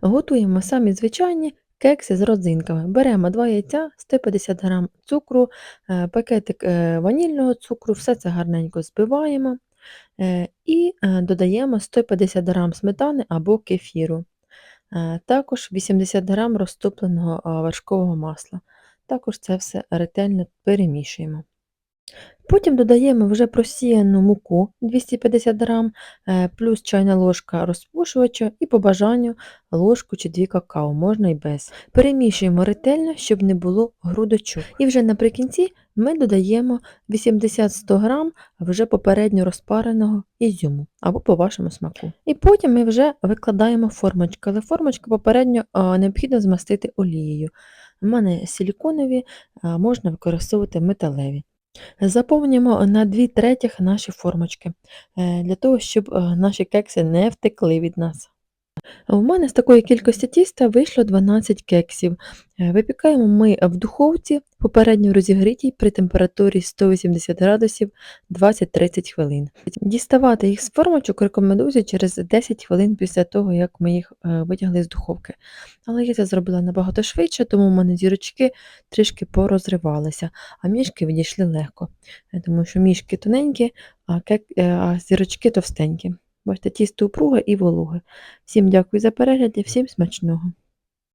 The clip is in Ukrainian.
Готуємо самі звичайні кекси з родзинками. Беремо 2 яйця, 150 г цукру, е, пакетик е, ванільного цукру, все це гарненько збиваємо е, і додаємо 150 г сметани або кефіру. Також 80 г розтопленого вершкового масла. Також це все ретельно перемішуємо. Потім додаємо вже просіяну муку 250 г, е, плюс чайна ложка розпушувача і по бажанню ложку чи дві какао, можна і без. Перемішуємо ретельно, щоб не було грудочок. І вже наприкінці ми додаємо 80-100 г вже попередньо розпареного ізюму або по вашому смаку. І потім ми вже викладаємо формочки, але формочки попередньо необхідно змастити олією. У мене силіконові, можна використовувати металеві. Заповнюємо на 2 третіх наші формочки, е, для того, щоб е, наші кекси не втекли від нас. У мене з такої кількості тіста вийшло 12 кексів. Е, Випікаємо ми в духовці, попередньо розігрітій при температурі 180 градусів 20-30 хвилин. Діставати їх з формочок рекомендується через 10 хвилин після того, як ми їх е, витягли з духовки. Але я це зробила набагато швидше, тому в мене зірочки трішки порозривалися, а мішки відійшли легко, Е, тому що мішки тоненькі, а, зірочки товстенькі. Бачите, тісто упруге і вологе. Всім дякую за перегляд і всім смачного!